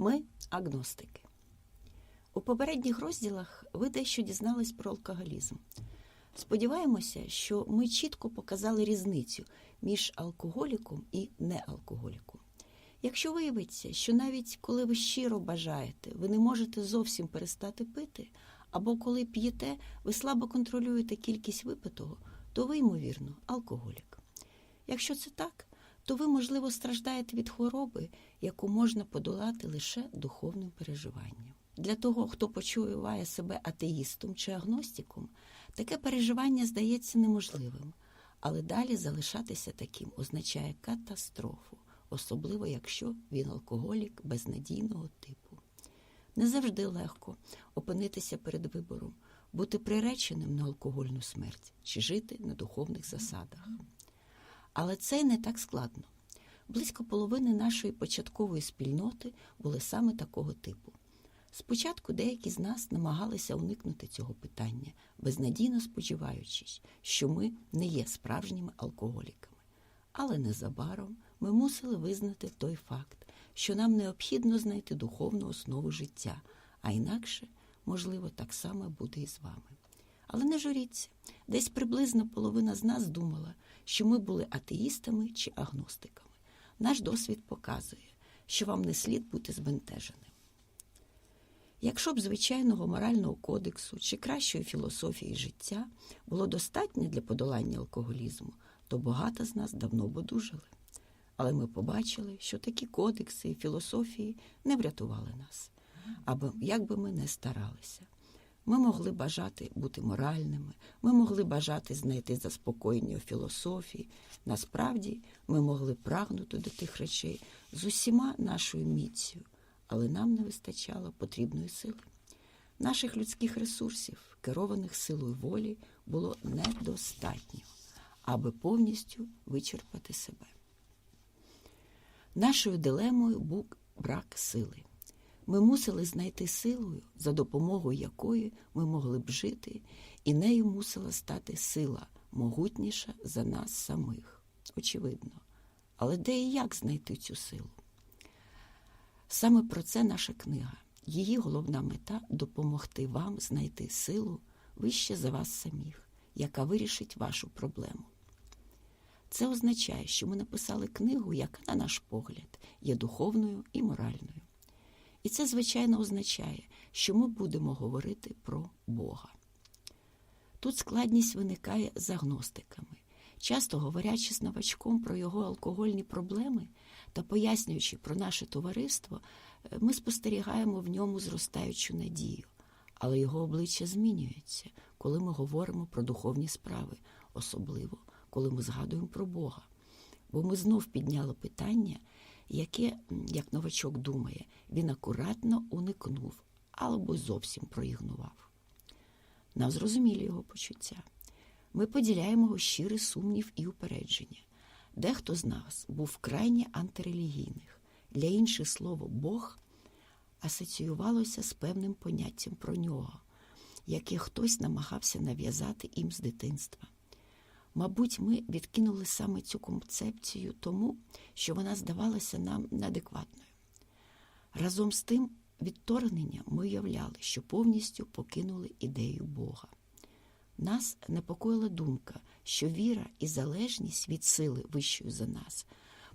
Ми агностики. У попередніх розділах ви дещо дізнались про алкоголізм. Сподіваємося, що ми чітко показали різницю між алкоголіком і неалкоголіком. Якщо виявиться, що навіть коли ви щиро бажаєте, ви не можете зовсім перестати пити, або коли п'єте, ви слабо контролюєте кількість випитого, то ви, ймовірно, алкоголік. Якщо це так, то ви, можливо, страждаєте від хвороби, яку можна подолати лише духовним переживанням. Для того, хто почуває себе атеїстом чи агностиком, таке переживання здається неможливим, але далі залишатися таким означає катастрофу, особливо якщо він алкоголік безнадійного типу. Не завжди легко опинитися перед вибором, бути приреченим на алкогольну смерть чи жити на духовних засадах. Але це не так складно. Близько половини нашої початкової спільноти були саме такого типу. Спочатку деякі з нас намагалися уникнути цього питання, безнадійно сподіваючись, що ми не є справжніми алкоголіками. Але незабаром ми мусили визнати той факт, що нам необхідно знайти духовну основу життя, а інакше, можливо, так само буде і з вами. Але не журіться, десь приблизно половина з нас думала, що ми були атеїстами чи агностиками. Наш досвід показує, що вам не слід бути збентеженим. Якщо б звичайного морального кодексу чи кращої філософії життя було достатньо для подолання алкоголізму, то багато з нас давно б одужали. Але ми побачили, що такі кодекси і філософії не врятували нас, аби як би ми не старалися. Ми могли бажати бути моральними, ми могли бажати знайти заспокоєння у філософії. Насправді, ми могли прагнути до тих речей з усіма нашою міцю, але нам не вистачало потрібної сили. Наших людських ресурсів, керованих силою волі, було недостатньо, аби повністю вичерпати себе. Нашою дилемою був брак сили. Ми мусили знайти силою, за допомогою якої ми могли б жити, і нею мусила стати сила, могутніша за нас самих. Очевидно. Але де і як знайти цю силу? Саме про це наша книга. Її головна мета допомогти вам знайти силу вище за вас самих, яка вирішить вашу проблему. Це означає, що ми написали книгу, яка, на наш погляд, є духовною і моральною. І це, звичайно, означає, що ми будемо говорити про Бога. Тут складність виникає з агностиками. Часто говорячи з новачком про його алкогольні проблеми та пояснюючи про наше товариство, ми спостерігаємо в ньому зростаючу надію, але його обличчя змінюється, коли ми говоримо про духовні справи, особливо коли ми згадуємо про Бога. Бо ми знов підняли питання, яке, як новачок думає, він акуратно уникнув або зовсім проігнував. Нам зрозумілі його почуття. Ми поділяємо його щирий сумнів і упередження. Дехто з нас був крайне антирелігійних. Для інших слово Бог асоціювалося з певним поняттям про нього, яке хтось намагався нав'язати їм з дитинства. Мабуть, ми відкинули саме цю концепцію тому, що вона здавалася нам неадекватною. Разом з тим, відторгненням ми уявляли, що повністю покинули ідею Бога. Нас непокоїла думка, що віра і залежність від сили вищої за нас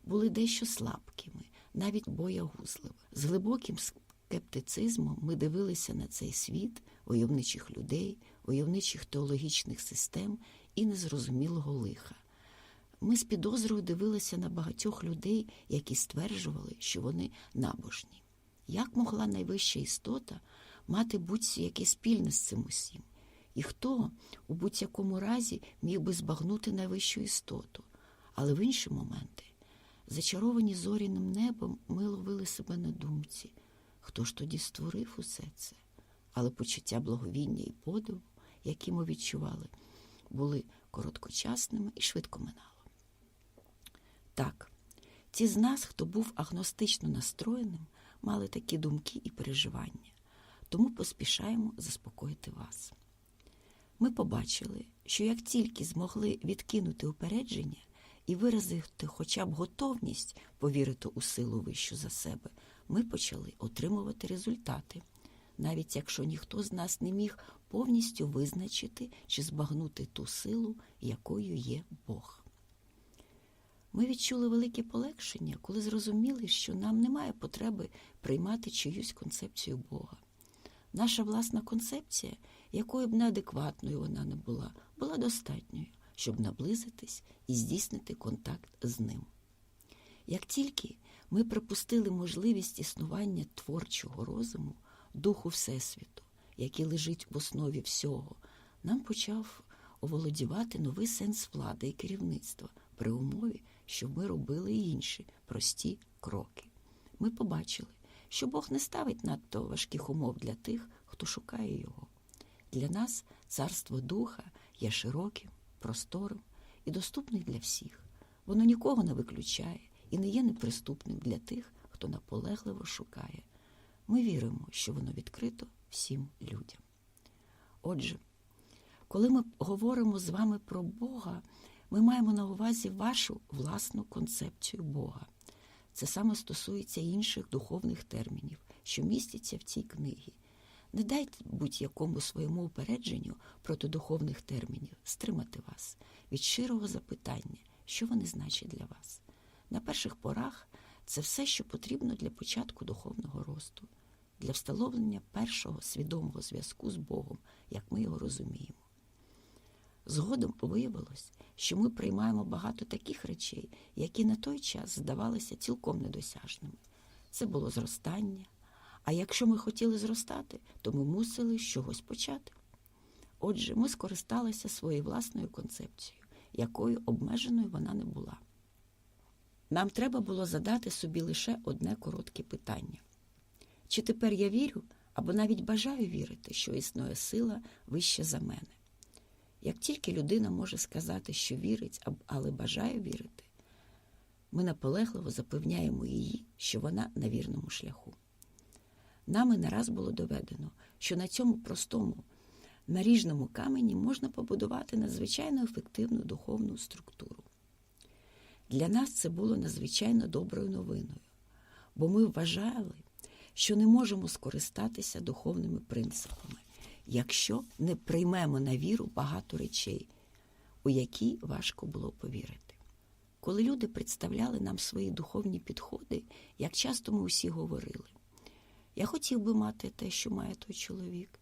були дещо слабкими, навіть боягузливими. З глибоким скептицизмом ми дивилися на цей світ войовничих людей, войовничих теологічних систем і незрозумілого лиха. Ми з підозрою дивилися на багатьох людей, які стверджували, що вони набожні. Як могла найвища істота мати будь-яке спільне з цим усім? І хто у будь-якому разі міг би збагнути найвищу істоту? Але в інші моменти, зачаровані зоряним небом, ми ловили себе на думці. Хто ж тоді створив усе це? Але почуття благовіння і подиву, які ми відчували, були короткочасними і швидко минало. Так, ті з нас, хто був агностично настроєним, мали такі думки і переживання, тому поспішаємо заспокоїти вас. Ми побачили, що як тільки змогли відкинути упередження і виразити хоча б готовність повірити у силу вищу за себе, ми почали отримувати результати, навіть якщо ніхто з нас не міг повністю визначити чи збагнути ту силу, якою є Бог. Ми відчули велике полегшення, коли зрозуміли, що нам немає потреби приймати чиюсь концепцію Бога. Наша власна концепція, якою б неадекватною вона не була, була достатньою, щоб наблизитись і здійснити контакт з ним. Як тільки ми припустили можливість існування творчого розуму, духу Всесвіту, який лежить в основі всього, нам почав оволодівати новий сенс влади і керівництва при умові, щоб ми робили інші прості кроки. Ми побачили, що Бог не ставить надто важких умов для тих, хто шукає його. Для нас царство духа є широким, просторим і доступним для всіх. Воно нікого не виключає і не є неприступним для тих, хто наполегливо шукає. Ми віримо, що воно відкрито всім людям. Отже, коли ми говоримо з вами про Бога, ми маємо на увазі вашу власну концепцію Бога. Це саме стосується інших духовних термінів, що містяться в цій книгі. Не дайте будь-якому своєму упередженню проти духовних термінів стримати вас від щирого запитання, що вони значать для вас. На перших порах це все, що потрібно для початку духовного росту, для встановлення першого свідомого зв'язку з Богом, як ми його розуміємо. Згодом виявилось, що ми приймаємо багато таких речей, які на той час здавалися цілком недосяжними. Це було зростання. А якщо ми хотіли зростати, то ми мусили з чогось почати. Отже, ми скористалися своєю власною концепцією, якою обмеженою вона не була. Нам треба було задати собі лише одне коротке питання: чи тепер я вірю або навіть бажаю вірити, що існує сила вище за мене? Як тільки людина може сказати, що вірить, але бажає вірити, ми наполегливо запевняємо її, що вона на вірному шляху. Нами не раз було доведено, що на цьому простому наріжному камені можна побудувати надзвичайно ефективну духовну структуру. Для нас це було надзвичайно доброю новиною, бо ми вважали, що не можемо скористатися духовними принципами, якщо не приймемо на віру багато речей, у які важко було повірити. Коли люди представляли нам свої духовні підходи, як часто ми усі говорили, я хотів би мати те, що має той чоловік.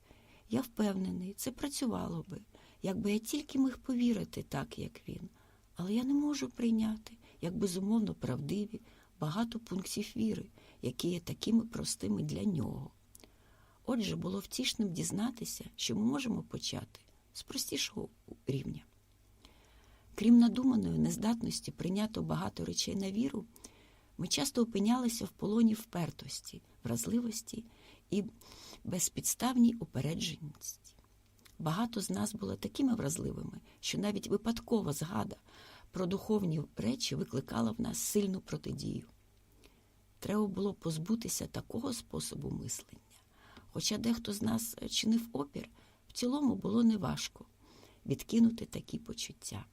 Я впевнений, це працювало би, якби я тільки міг повірити так, як він. Але я не можу прийняти, як безумовно правдиві, багато пунктів віри, які є такими простими для нього. Отже, було втішним дізнатися, що ми можемо почати з простішого рівня. Крім надуманої нездатності прийняти багато речей на віру, ми часто опинялися в полоні впертості, вразливості і безпідставній упередженості. Багато з нас було такими вразливими, що навіть випадкова згада про духовні речі викликала в нас сильну протидію. Треба було позбутися такого способу мислення. Хоча дехто з нас чинив опір, в цілому було неважко відкинути такі почуття.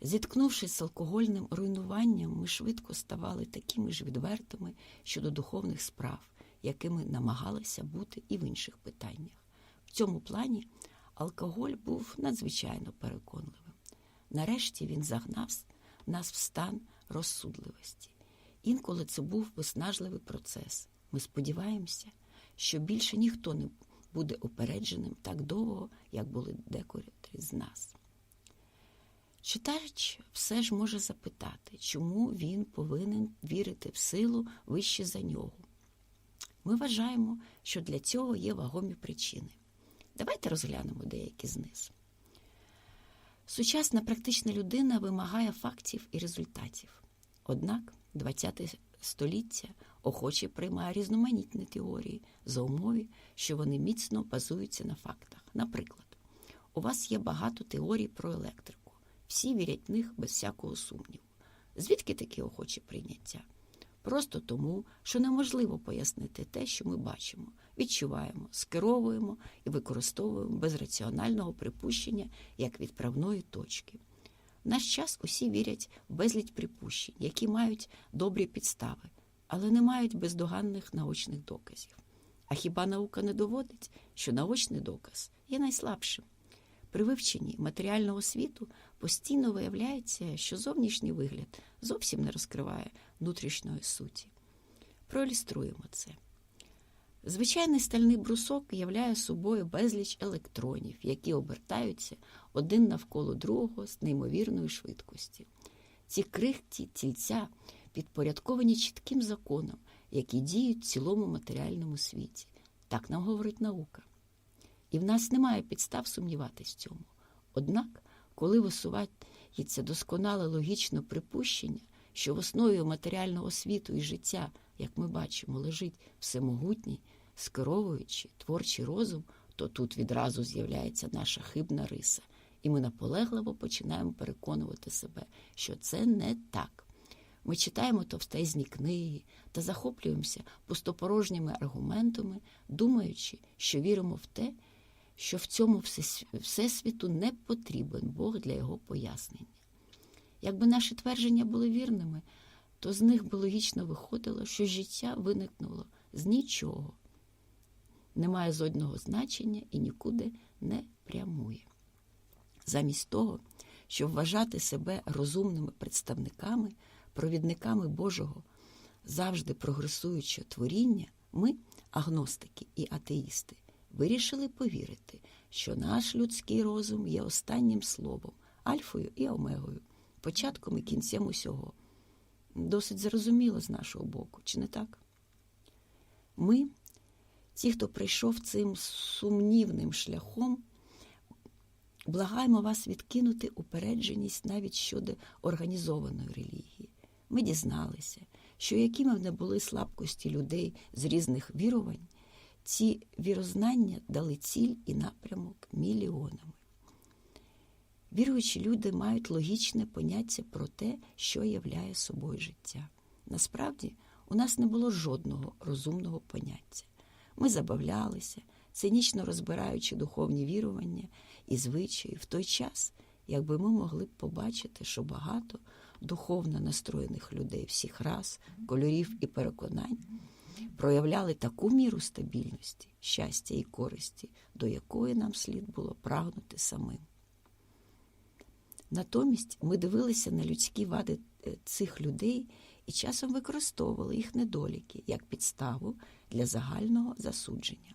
Зіткнувшись з алкогольним руйнуванням, ми швидко ставали такими ж відвертими щодо духовних справ, якими намагалися бути і в інших питаннях. В цьому плані алкоголь був надзвичайно переконливим. Нарешті він загнав нас в стан розсудливості. Інколи це був виснажливий процес. Ми сподіваємося, що більше ніхто не буде упередженим так довго, як були декотрі з нас. Читач все ж може запитати, чому він повинен вірити в силу вище за нього. Ми вважаємо, що для цього є вагомі причини. Давайте розглянемо деякі з них. Сучасна практична людина вимагає фактів і результатів. Однак ХХ століття охоче приймає різноманітні теорії за умови, що вони міцно базуються на фактах. Наприклад, у вас є багато теорій про електрику. Всі вірять в них без всякого сумніву. Звідки таке охоче прийняття? Просто тому, що неможливо пояснити те, що ми бачимо, відчуваємо, скеровуємо і використовуємо без раціонального припущення як відправної точки. В наш час усі вірять в безліч припущень, які мають добрі підстави, але не мають бездоганних наочних доказів. А хіба наука не доводить, що наочний доказ є найслабшим? При вивченні матеріального світу постійно виявляється, що зовнішній вигляд зовсім не розкриває внутрішньої суті. Проілюструємо це. Звичайний стальний брусок являє собою безліч електронів, які обертаються один навколо другого з неймовірною швидкістю. Ці крихті тільця підпорядковані чітким законам, які діють в цілому матеріальному світі. Так нам говорить наука. І в нас немає підстав сумніватись в цьому. Однак, коли висувається досконале логічне припущення, що в основі матеріального світу і життя, як ми бачимо, лежить всемогутній, скеровуючи творчий розум, то тут відразу з'являється наша хибна риса, і ми наполегливо починаємо переконувати себе, що це не так. Ми читаємо товстезні книги та захоплюємося пустопорожніми аргументами, думаючи, що віримо в те, що в цьому всесвіту не потрібен Бог для його пояснення. Якби наші твердження були вірними, то з них би логічно виходило, що життя виникнуло з нічого, не має жодного значення і нікуди не прямує. Замість того, щоб вважати себе розумними представниками, провідниками Божого, завжди прогресуючого творіння, ми, агностики і атеїсти, вирішили повірити, що наш людський розум є останнім словом, альфою і омегою, початком і кінцем усього. Досить зрозуміло з нашого боку, чи не так? Ми, ті, хто прийшов цим сумнівним шляхом, благаємо вас відкинути упередженість навіть щодо організованої релігії. Ми дізналися, що якими б не були слабкості людей з різних вірувань, ці вірознання дали ціль і напрямок мільйонами. Віруючі люди мають логічне поняття про те, що являє собою життя. Насправді, у нас не було жодного розумного поняття. Ми забавлялися, цинічно розбираючи духовні вірування і звичаї в той час, якби ми могли б побачити, що багато духовно настроєних людей всіх рас, кольорів і переконань проявляли таку міру стабільності, щастя і користі, до якої нам слід було прагнути самим. Натомість ми дивилися на людські вади е, цих людей і часом використовували їх недоліки як підставу для загального засудження.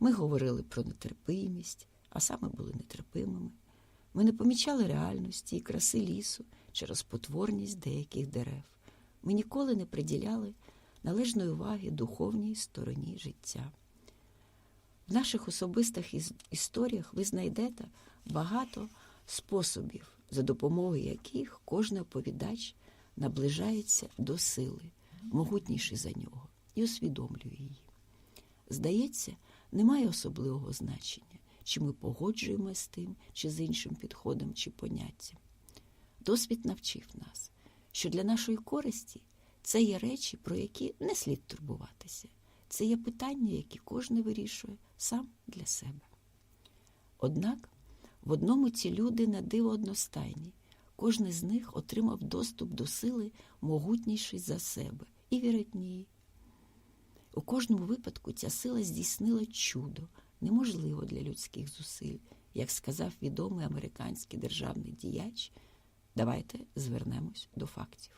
Ми говорили про нетерпимість, а саме були нетерпимими. Ми не помічали реальності і краси лісу через потворність деяких дерев. Ми ніколи не приділяли належної уваги духовній стороні життя. В наших особистих історіях ви знайдете багато способів, за допомогою яких кожен оповідач наближається до сили, могутніший за нього, і усвідомлює її. Здається, немає особливого значення, чи ми погоджуємося з тим, чи з іншим підходом, чи поняттям. Досвід навчив нас, що для нашої користі це є речі, про які не слід турбуватися. Це є питання, які кожен вирішує сам для себе. Однак в одному ці люди на диво одностайні, кожен з них отримав доступ до сили могутніший за себе і віритній. У кожному випадку ця сила здійснила чудо, неможливо для людських зусиль, як сказав відомий американський державний діяч. Давайте звернемось до фактів.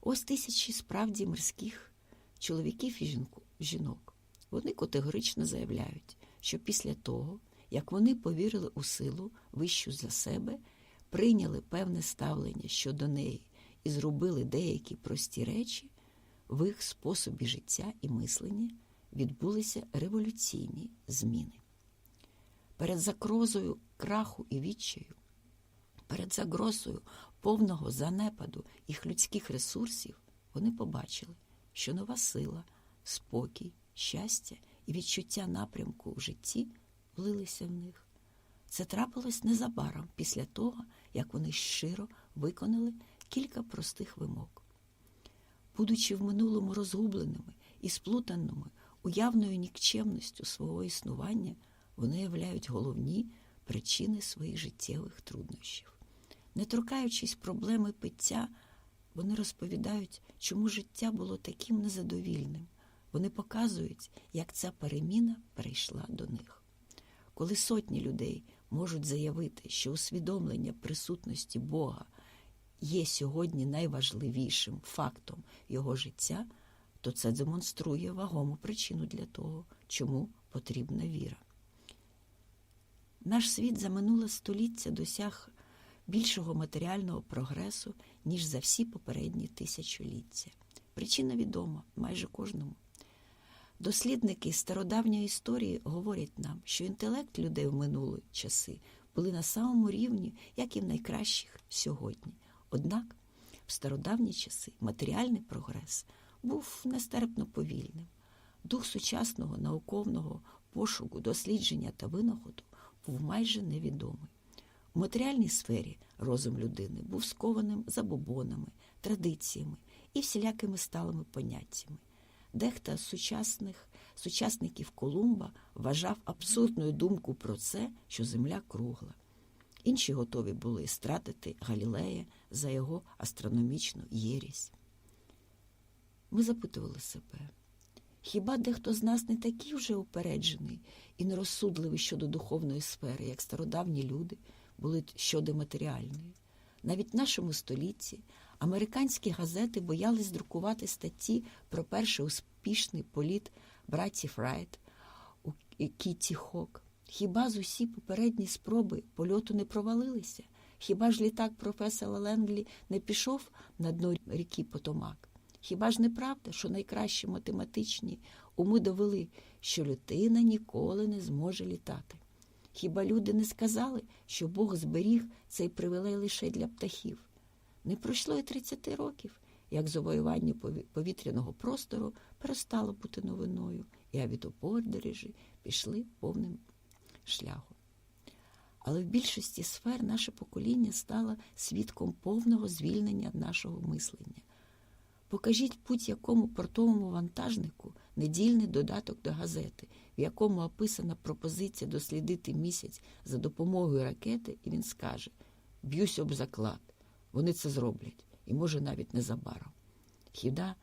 Ось тисячі справді морських чоловіків і жінок. Вони категорично заявляють, що після того, як вони повірили у силу вищу за себе, прийняли певне ставлення щодо неї і зробили деякі прості речі, в їх способі життя і мислення відбулися революційні зміни. Перед загрозою краху і відчаю, перед загрозою повного занепаду їх людських ресурсів, вони побачили, що нова сила, спокій, щастя і відчуття напрямку в житті влилися в них. Це трапилось незабаром після того, як вони щиро виконали кілька простих вимог. Будучи в минулому розгубленими і сплутаними уявною нікчемністю свого існування, вони являють головні причини своїх життєвих труднощів. Не торкаючись проблеми пиття, вони розповідають, чому життя було таким незадовільним. Вони показують, як ця переміна перейшла до них. Коли сотні людей можуть заявити, що усвідомлення присутності Бога є сьогодні найважливішим фактом його життя, то це демонструє вагому причину для того, чому потрібна віра. Наш світ за минуле століття досяг більшого матеріального прогресу, ніж за всі попередні тисячоліття. Причина відома майже кожному. Дослідники стародавньої історії говорять нам, що інтелект людей в минулі часи були на самому рівні, як і в найкращих сьогодні. Однак в стародавні часи матеріальний прогрес був нестерпно повільним. Дух сучасного науковного пошуку, дослідження та винаходу був майже невідомий. У матеріальній сфері розум людини був скованим забобонами, традиціями і всілякими сталими поняттями. Дехто з сучасних сучасників Колумба вважав абсурдною думку про це, що земля кругла. Інші готові були стратити Галілея за його астрономічну єрість. Ми запитували себе, хіба дехто з нас не такий вже упереджений і нерозсудливий щодо духовної сфери, як стародавні люди були щодо матеріальної? Навіть в нашому столітті американські газети боялись друкувати статті про перший успішний політ братів Райт у Кітті Хок. Хіба з усі попередні спроби польоту не провалилися? Хіба ж літак професора Ленглі не пішов на дно ріки Потомак? Хіба ж не правда, що найкращі математичні уми довели, що людина ніколи не зможе літати? Хіба люди не сказали, що Бог зберіг цей привілей лише для птахів? Не пройшло і 30 років, як завоювання повітряного простору перестало бути новиною, і авіатоподорожі пішли повним шляхом. Але в більшості сфер наше покоління стало свідком повного звільнення нашого мислення. Покажіть будь-якому портовому вантажнику недільний додаток до газети, в якому описана пропозиція дослідити місяць за допомогою ракети, і він скаже: б'юсь об заклад. Вони це зроблять, і може навіть незабаром. Хіда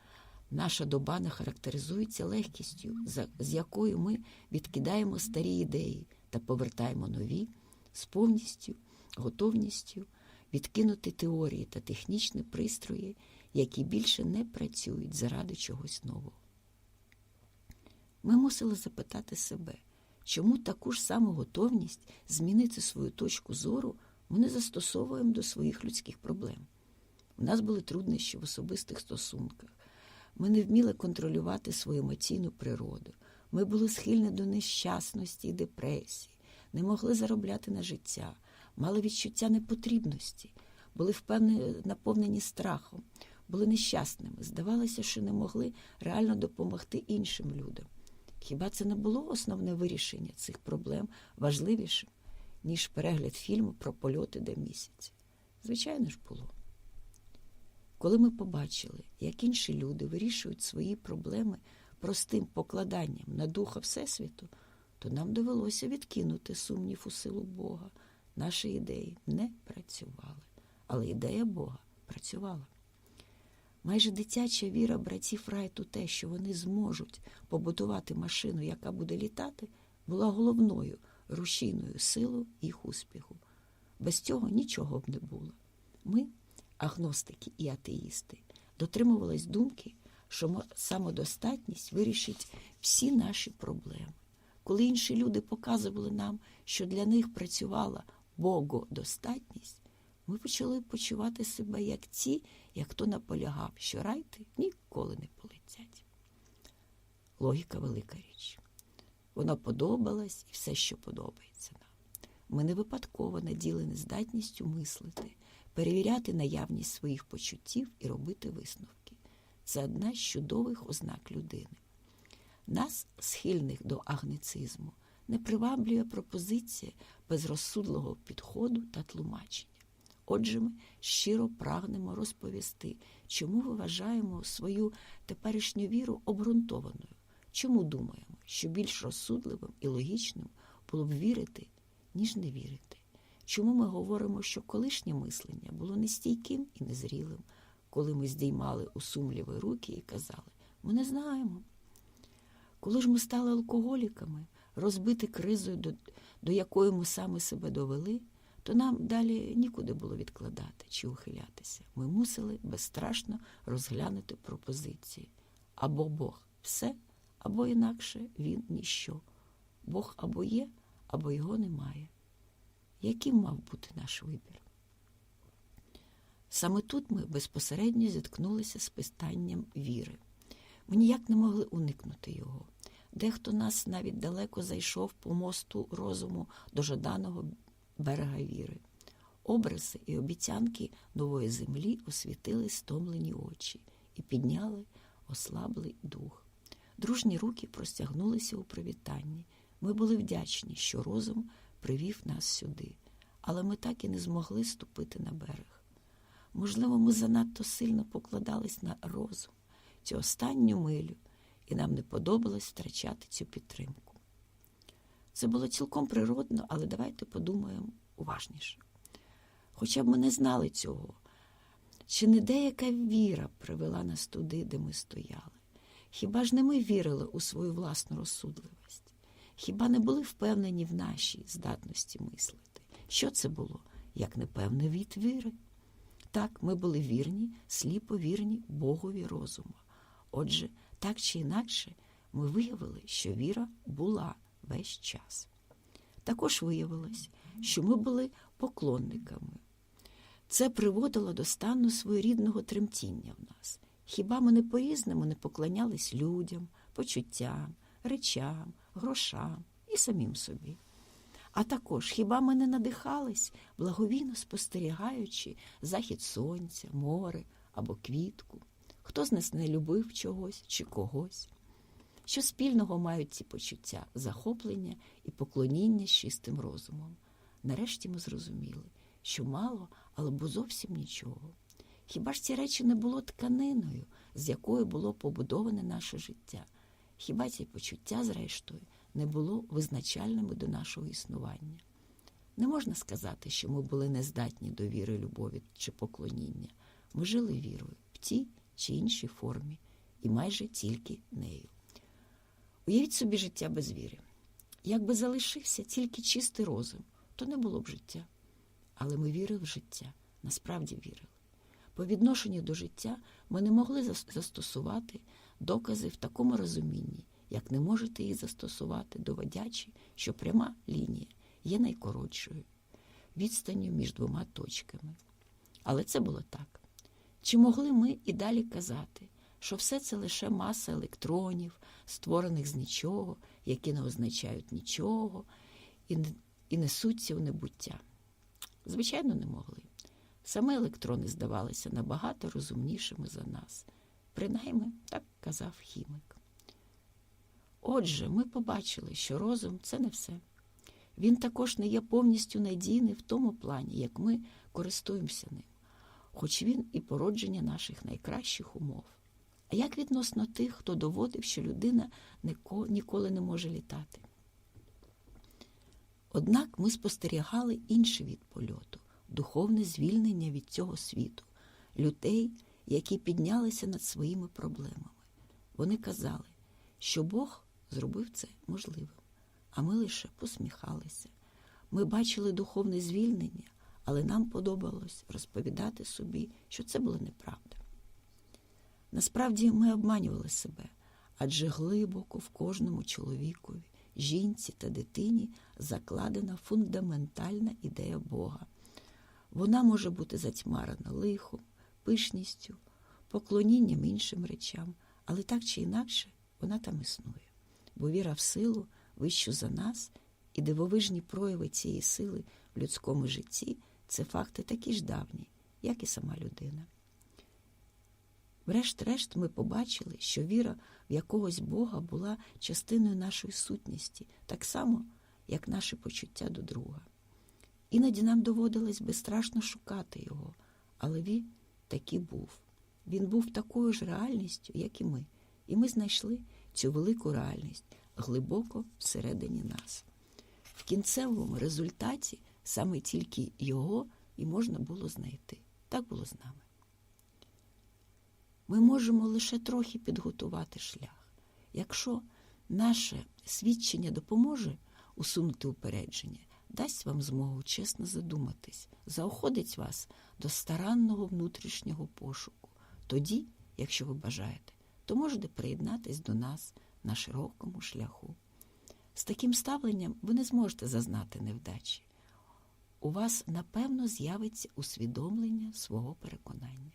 наша доба не характеризується легкістю, з якою ми відкидаємо старі ідеї та повертаємо нові з повністю готовністю відкинути теорії та технічні пристрої, які більше не працюють заради чогось нового. Ми мусили запитати себе, чому таку ж саму готовність змінити свою точку зору ми не застосовуємо до своїх людських проблем. У нас були труднощі в особистих стосунках. Ми не вміли контролювати свою емоційну природу. Ми були схильні до нещасності і депресії, не могли заробляти на життя, мали відчуття непотрібності, були впевнені, наповнені страхом, були нещасними, здавалося, що не могли реально допомогти іншим людям. Хіба це не було основне вирішення цих проблем важливішим, ніж перегляд фільму про польоти до місяця? Звичайно ж було. Коли ми побачили, як інші люди вирішують свої проблеми простим покладанням на духа Всесвіту, то нам довелося відкинути сумнів у силу Бога. Наші ідеї не працювали, але ідея Бога працювала. Майже дитяча віра братів Райт у те, що вони зможуть побудувати машину, яка буде літати, була головною рушійною силою їх успіху. Без цього нічого б не було. Ми, агностики і атеїсти, дотримувались думки, що самодостатність вирішить всі наші проблеми. Коли інші люди показували нам, що для них працювала богодостатність, ми почали почувати себе як ті, як хто наполягав, що райти ніколи не полетять. Логіка велика річ. Вона подобалась і все, що подобається нам. Ми не випадково наділені здатністю мислити, перевіряти наявність своїх почуттів і робити висновки. Це одна з чудових ознак людини. Нас, схильних до агнецизму, не приваблює пропозиція безрозсудливого підходу та тлумачення. Отже, ми щиро прагнемо розповісти, чому ми вважаємо свою теперішню віру обґрунтованою, чому думаємо, що більш розсудливим і логічним було б вірити, ніж не вірити. Чому ми говоримо, що колишнє мислення було нестійким і незрілим, коли ми здіймали у сумліві руки і казали ми не знаємо. Коли ж ми стали алкоголіками, розбити кризою, до, до якої ми саме себе довели, то нам далі нікуди було відкладати чи ухилятися. Ми мусили безстрашно розглянути пропозиції. Або Бог все, або інакше він ніщо. Бог або є, або його немає. Яким мав бути наш вибір? Саме тут ми безпосередньо зіткнулися з питанням віри. Ми ніяк не могли уникнути його. Дехто нас навіть далеко зайшов по мосту розуму до жаданого берега віри. Образи і обіцянки нової землі освітили стомлені очі і підняли ослаблий дух. Дружні руки простягнулися у привітанні. Ми були вдячні, що розум привів нас сюди, але ми так і не змогли ступити на берег. Можливо, ми занадто сильно покладались на розум, цю останню милю, і нам не подобалось втрачати цю підтримку. Це було цілком природно, але давайте подумаємо уважніше. Хоча б ми не знали цього, чи не деяка віра привела нас туди, де ми стояли? Хіба ж не ми вірили у свою власну розсудливість? Хіба не були впевнені в нашій здатності мислити? Що це було, як непевний від віри? Так, ми були вірні, сліпо вірні Богові розуму. Отже, так чи інакше, ми виявили, що віра була весь час. Також виявилось, що ми були поклонниками. Це приводило до стану своєрідного тремтіння в нас. Хіба ми не по-різному не поклонялись людям, почуттям, речам, грошам і самим собі? А також хіба ми не надихались, благовійно спостерігаючи захід сонця, море або квітку? Хто з нас не любив чогось чи когось? Що спільного мають ці почуття, захоплення і поклоніння з чистим розумом? Нарешті ми зрозуміли, що мало, або зовсім нічого. Хіба ж ці речі не було тканиною, з якою було побудоване наше життя? Хіба ці почуття, зрештою, не було визначальними до нашого існування? Не можна сказати, що ми були нездатні до віри, любові чи поклоніння. Ми жили вірою в тій чи іншій формі, і майже тільки нею. Уявіть собі життя без віри. Якби залишився тільки чистий розум, то не було б життя. Але ми вірили в життя, насправді вірили. По відношенню до життя ми не могли застосувати докази в такому розумінні, як не можете їх застосувати, доводячи, що пряма лінія є найкоротшою, відстанню між двома точками. Але це було так. Чи могли ми і далі казати, що все це лише маса електронів, створених з нічого, які не означають нічого і, несуться в небуття? Звичайно, не могли. Саме електрони здавалися набагато розумнішими за нас. Принаймні, так казав хімік. Отже, ми побачили, що розум це не все. Він також не є повністю надійний в тому плані, як ми користуємося ним, хоч він і породження наших найкращих умов. А як відносно тих, хто доводив, що людина ніколи не може літати? Однак ми спостерігали інший від польоту духовне звільнення від цього світу, людей, які піднялися над своїми проблемами. Вони казали, що Бог зробив це можливим, а ми лише посміхалися. Ми бачили духовне звільнення, але нам подобалось розповідати собі, що це була неправда. Насправді ми обманювали себе, адже глибоко в кожному чоловікові, жінці та дитині закладена фундаментальна ідея Бога. Вона може бути затьмарена лихом, пишністю, поклонінням іншим речам, але так чи інакше вона там існує, бо віра в силу вищу за нас і дивовижні прояви цієї сили в людському житті це факти такі ж давні, як і сама людина. Врешт-решт ми побачили, що віра в якогось Бога була частиною нашої сутності, так само, як наше почуття до друга. Іноді нам доводилось безстрашно шукати його, але він таки був. Він був такою ж реальністю, як і ми, і ми знайшли цю велику реальність глибоко всередині нас. В кінцевому результаті Саме тільки його і можна було знайти. Так було з нами. Ми можемо лише трохи підготувати шлях. Якщо наше свідчення допоможе усунути упередження, дасть вам змогу чесно задуматись, заохотить вас до старанного внутрішнього пошуку. Тоді, якщо ви бажаєте, то можете приєднатись до нас на широкому шляху. З таким ставленням ви не зможете зазнати невдачі. У вас, напевно, з'явиться усвідомлення свого переконання.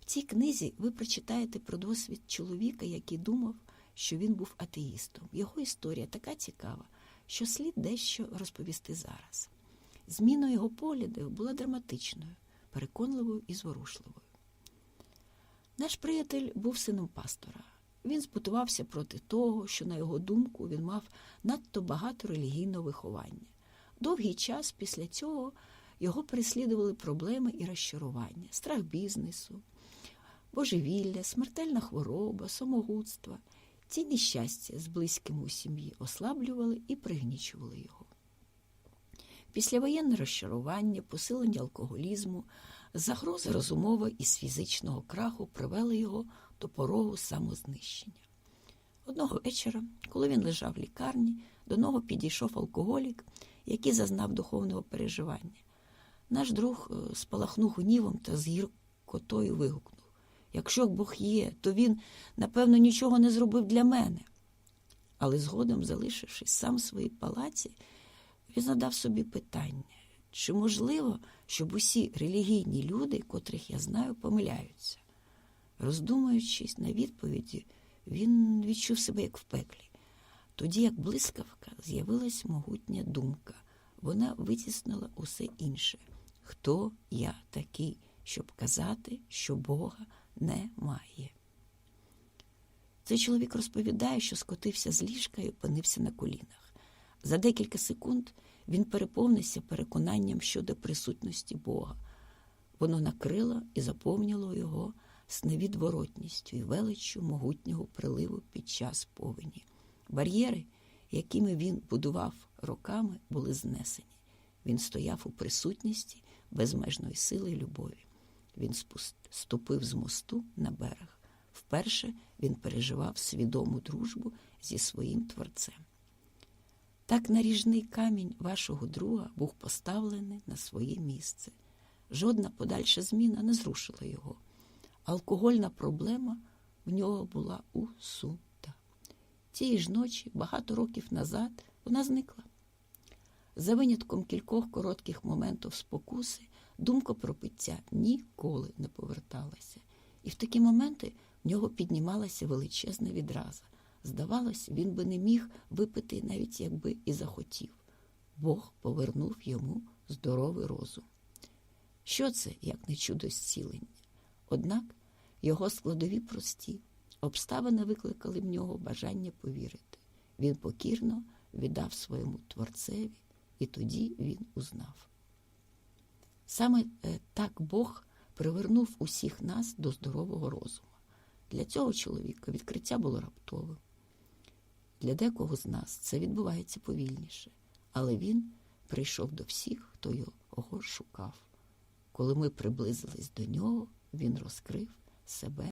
В цій книзі ви прочитаєте про досвід чоловіка, який думав, що він був атеїстом. Його історія така цікава, що слід дещо розповісти зараз. Зміна його поглядів була драматичною, переконливою і зворушливою. Наш приятель був сином пастора. Він збутувався проти того, що, на його думку, він мав надто багато релігійного виховання. Довгий час після цього його переслідували проблеми і розчарування, страх бізнесу, божевілля, смертельна хвороба, самогубство. Ці нещастя з близькими у сім'ї ослаблювали і пригнічували його. Післявоєнне розчарування, посилення алкоголізму, загрози розумового і з фізичного краху привели його до порогу самознищення. Одного вечора, коли він лежав в лікарні, до нього підійшов алкоголік, який зазнав духовного переживання. Наш друг е, спалахнув гнівом та з гіркотою вигукнув Якщо Бог є, то він, напевно, нічого не зробив для мене. Але згодом, залишившись сам в своїй палаці, він задав собі питання, чи можливо, щоб усі релігійні люди, котрих я знаю, помиляються. Роздумуючись на відповіді, він відчув себе як в пеклі. Тоді, як блискавка, з'явилась могутня думка. Вона витіснила усе інше. Хто я такий, щоб казати, що Бога немає? Цей чоловік розповідає, що скотився з ліжка і опинився на колінах. За декілька секунд він переповнився переконанням щодо присутності Бога. Воно накрило і заповнило його з невідворотністю і величчю могутнього приливу під час повені. Бар'єри, якими він будував роками, були знесені. Він стояв у присутності безмежної сили і любові. Він ступив з мосту на берег. Вперше він переживав свідому дружбу зі своїм творцем. Так наріжний камінь вашого друга був поставлений на своє місце. Жодна подальша зміна не зрушила його. Алкогольна проблема в нього була усунута. Тієї ж ночі, багато років назад, вона зникла. За винятком кількох коротких моментів спокуси, думка про пиття ніколи не поверталася. І в такі моменти в нього піднімалася величезна відраза. Здавалось, він би не міг випити, навіть якби і захотів. Бог повернув йому здоровий розум. Що це, як не чудо зцілення? Однак його складові прості, обставини викликали в нього бажання повірити. Він покірно віддав своєму творцеві, і тоді він узнав. Саме е, так Бог привернув усіх нас до здорового розуму. Для цього чоловіка відкриття було раптовим. Для декого з нас це відбувається повільніше, але він прийшов до всіх, хто його шукав. Коли ми приблизились до нього, він розкрив себе